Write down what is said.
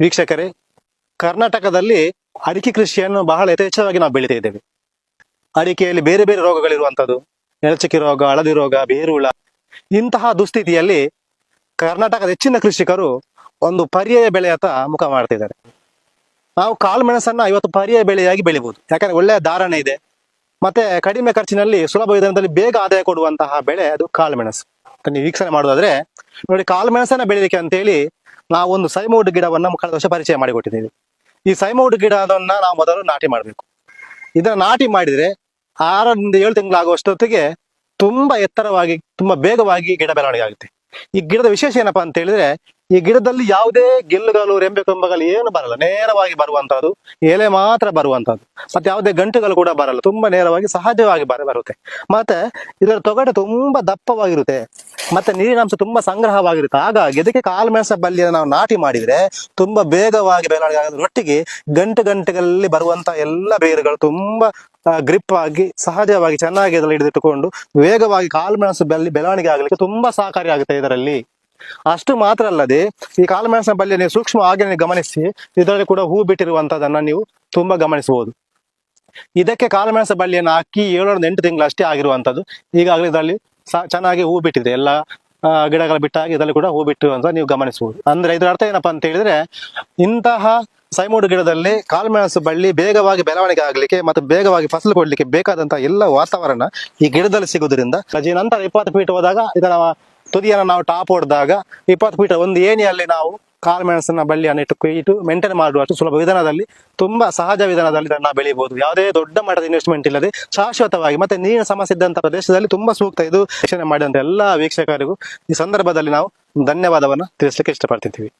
ವೀಕ್ಷಕರೇ, ಕರ್ನಾಟಕದಲ್ಲಿ ಅಡಿಕೆ ಕೃಷಿಯನ್ನು ಬಹಳ ಯಥೇಚ್ಛವಾಗಿ ನಾವು ಬೆಳೀತಾ ಇದ್ದೇವೆ. ಅಡಿಕೆಯಲ್ಲಿ ಬೇರೆ ಬೇರೆ ರೋಗಗಳಿರುವಂಥದ್ದು ನೆಲಚಕ್ಕಿ ರೋಗ, ಹಳದಿ ರೋಗ, ಬೇರುಳ, ಇಂತಹ ದುಸ್ಥಿತಿಯಲ್ಲಿ ಕರ್ನಾಟಕದ ಹೆಚ್ಚಿನ ಕೃಷಿಕರು ಒಂದು ಪರ್ಯಾಯ ಬೆಳೆಯತ್ತ ಮುಖ ಮಾಡ್ತಿದ್ದಾರೆ ನಾವು ಕಾಳು ಮೆಣಸನ್ನ ಇವತ್ತು ಪರ್ಯಾಯ ಬೆಳೆಯಾಗಿ ಬೆಳಿಬಹುದು ಯಾಕಂದ್ರೆ ಒಳ್ಳೆಯ ಧಾರಣೆ ಇದೆ. ಮತ್ತೆ ಕಡಿಮೆ ಖರ್ಚಿನಲ್ಲಿ ಸುಲಭ ವಿಧಾನದಲ್ಲಿ ಬೇಗ ಆದಾಯ ಕೊಡುವಂತಹ ಬೆಳೆ ಅದು ಕಾಳು ಮೆಣಸು. ಅಂತ ನೀವು ವೀಕ್ಷಣೆ ಮಾಡೋದಾದ್ರೆ, ನೋಡಿ ಕಾಳು ಮೆಣಸನ್ನ ಬೆಳಿಲಿಕ್ಕೆ ಅಂತೇಳಿ ನಾವು ಒಂದು ಸೈಮೌಡ್ ಗಿಡವನ್ನ ಕಳೆದ ವರ್ಷ ಪರಿಚಯ ಮಾಡಿಕೊಟ್ಟಿದ್ದೀವಿ. ಈ ಸೈಮೌಡ್ ಗಿಡವನ್ನು ನಾವು ಮೊದಲು ನಾಟಿ ಮಾಡಬೇಕು. ಇದನ್ನ ನಾಟಿ ಮಾಡಿದ್ರೆ ಆರರಿಂದ ಏಳು ತಿಂಗಳಾಗುವಷ್ಟೊತ್ತಿಗೆ ತುಂಬಾ ಎತ್ತರವಾಗಿ, ತುಂಬಾ ಬೇಗವಾಗಿ ಗಿಡ ಬೆಳವಣಿಗೆ ಆಗುತ್ತೆ. ಈ ಗಿಡದ ವಿಶೇಷ ಏನಪ್ಪಾ ಅಂತ ಹೇಳಿದ್ರೆ, ಈ ಗಿಡದಲ್ಲಿ ಯಾವುದೇ ಗೆಲ್ಲುಗಳು ರೆಂಬೆ ಕೊಂಬಗಳು ಏನು ಬರಲ್ಲ. ನೇರವಾಗಿ ಬರುವಂತಹದ್ದು, ಎಲೆ ಮಾತ್ರ ಬರುವಂತಹದ್ದು. ಮತ್ತೆ ಯಾವುದೇ ಗಂಟುಗಳು ಕೂಡ ಬರಲ್ಲ. ತುಂಬಾ ನೇರವಾಗಿ ಸಹಜವಾಗಿ ಬರ, ಬರುತ್ತೆ. ಮತ್ತೆ ಇದರ ತೊಗಟೆ ತುಂಬಾ ದಪ್ಪವಾಗಿರುತ್ತೆ. ಮತ್ತೆ ನೀರಿನಾಂಶ ತುಂಬಾ ಸಂಗ್ರಹವಾಗಿರುತ್ತೆ. ಹಾಗಾಗಿ ಇದಕ್ಕೆ ಕಾಳು ಮೆಣಸ ಬಳ್ಳಿಯನ್ನು ನಾವು ನಾಟಿ ಮಾಡಿದ್ರೆ ತುಂಬಾ ಬೇಗವಾಗಿ ಬೆಳವಣಿಗೆ ಆಗೋದ್ರ ಒಟ್ಟಿಗೆ ಗಂಟು ಗಂಟೆಗಳಲ್ಲಿ ಬರುವಂತಹ ಎಲ್ಲ ಬೇರುಗಳು ತುಂಬಾ ಗ್ರಿಪ್ ಆಗಿ, ಸಹಜವಾಗಿ ಚೆನ್ನಾಗಿ ಅದರಲ್ಲಿ ಹಿಡಿದಿಟ್ಟುಕೊಂಡು, ವೇಗವಾಗಿ ಕಾಲ್ಮೆಣಸು ಮೆಣಸು ಬೆಲ್ಲಿ, ಬೆಳವಣಿಗೆ ಆಗಲಿಕ್ಕೆ ತುಂಬಾ ಸಹಕಾರಿ ಆಗುತ್ತೆ ಇದರಲ್ಲಿ. ಅಷ್ಟು ಮಾತ್ರ ಅಲ್ಲದೆ, ಈ ಕಾಲ್ಮೆಣಸಿನ ಬಳ್ಳಿ ನೀವು ಸೂಕ್ಷ್ಮವಾಗಿ ನೀವು ಗಮನಿಸಿ, ಇದರಲ್ಲಿ ಕೂಡ ಹೂ ಬಿಟ್ಟಿರುವಂತದನ್ನ ನೀವು ತುಂಬಾ ಗಮನಿಸಬಹುದು. ಇದಕ್ಕೆ ಕಾಳುಮೆಣಸ ಬಳ್ಳಿಯನ್ನು ಹಾಕಿ ಏಳರಿಂದ ಎಂಟು ತಿಂಗಳಷ್ಟೇ ಆಗಿರುವಂತದ್ದು. ಈಗಾಗಲೇ ಇದರಲ್ಲಿ ಚೆನ್ನಾಗಿ ಹೂ ಬಿಟ್ಟಿದೆ. ಎಲ್ಲ ಗಿಡಗಳ ಬಿಟ್ಟಾಗಿ ಇದರಲ್ಲಿ ಕೂಡ ಹೂ ಅಂತ ನೀವು ಗಮನಿಸಬಹುದು. ಅಂದ್ರೆ ಇದರ ಅರ್ಥ ಏನಪ್ಪಾ ಅಂತ ಹೇಳಿದ್ರೆ, ಇಂತಹ ಸೈಮೂಡು ಗಿಡದಲ್ಲಿ ಕಾಲ್ಮೆಣಸು ಬಳ್ಳಿ ಬೇಗವಾಗಿ ಬೆಳವಣಿಗೆ ಆಗಲಿಕ್ಕೆ ಮತ್ತು ಬೇಗವಾಗಿ ಫಸಲು ಕೊಡ್ಲಿಕ್ಕೆ ಬೇಕಾದಂತಹ ಎಲ್ಲ ವಾತಾವರಣ ಈ ಗಿಡದಲ್ಲಿ ಸಿಗುವುದರಿಂದ. ನಂತರ ಇಪ್ಪತ್ತು ಫೀಟ್ ಹೋದಾಗ ಇದರ ತುದಿಯನ್ನು ನಾವು ಟಾಪ್ ಹೊಡೆದಾಗ ಇಪ್ಪತ್ತು ಮೀಟರ್ ಒಂದು ಏನಿಯಲ್ಲಿ ನಾವು ಕಾಳುಮೆಣಸಿನ ಬಳ್ಳಿಯನ್ನು ಇಟ್ಟು ಇಟ್ಟು ಮೇಂಟೈನ್ ಮಾಡುವಷ್ಟು ಸುಲಭ ವಿಧಾನದಲ್ಲಿ ತುಂಬಾ ಸಹಜ ವಿಧಾನದಲ್ಲಿ ಇದನ್ನು ಬೆಳೆಯಬಹುದು ಯಾವುದೇ ದೊಡ್ಡ ಮಟ್ಟದ ಇನ್ವೆಸ್ಟ್ಮೆಂಟ್ ಇಲ್ಲದೆ ಶಾಶ್ವತವಾಗಿ ಮತ್ತೆ ನೀರಿನ ಸಮಸ್ಯೆ ಇದ್ದಂತ ಪ್ರದೇಶದಲ್ಲಿ ತುಂಬಾ ಸೂಕ್ತ ಇದು ವೀಕ್ಷಣೆ ಮಾಡಿದಂತ ಎಲ್ಲಾ ವೀಕ್ಷಕರಿಗೂ ಈ ಸಂದರ್ಭದಲ್ಲಿ ನಾವು ಧನ್ಯವಾದವನ್ನು ತಿಳಿಸಲಿಕ್ಕೆ ಇಷ್ಟಪಡ್ತಿದ್ದೀವಿ.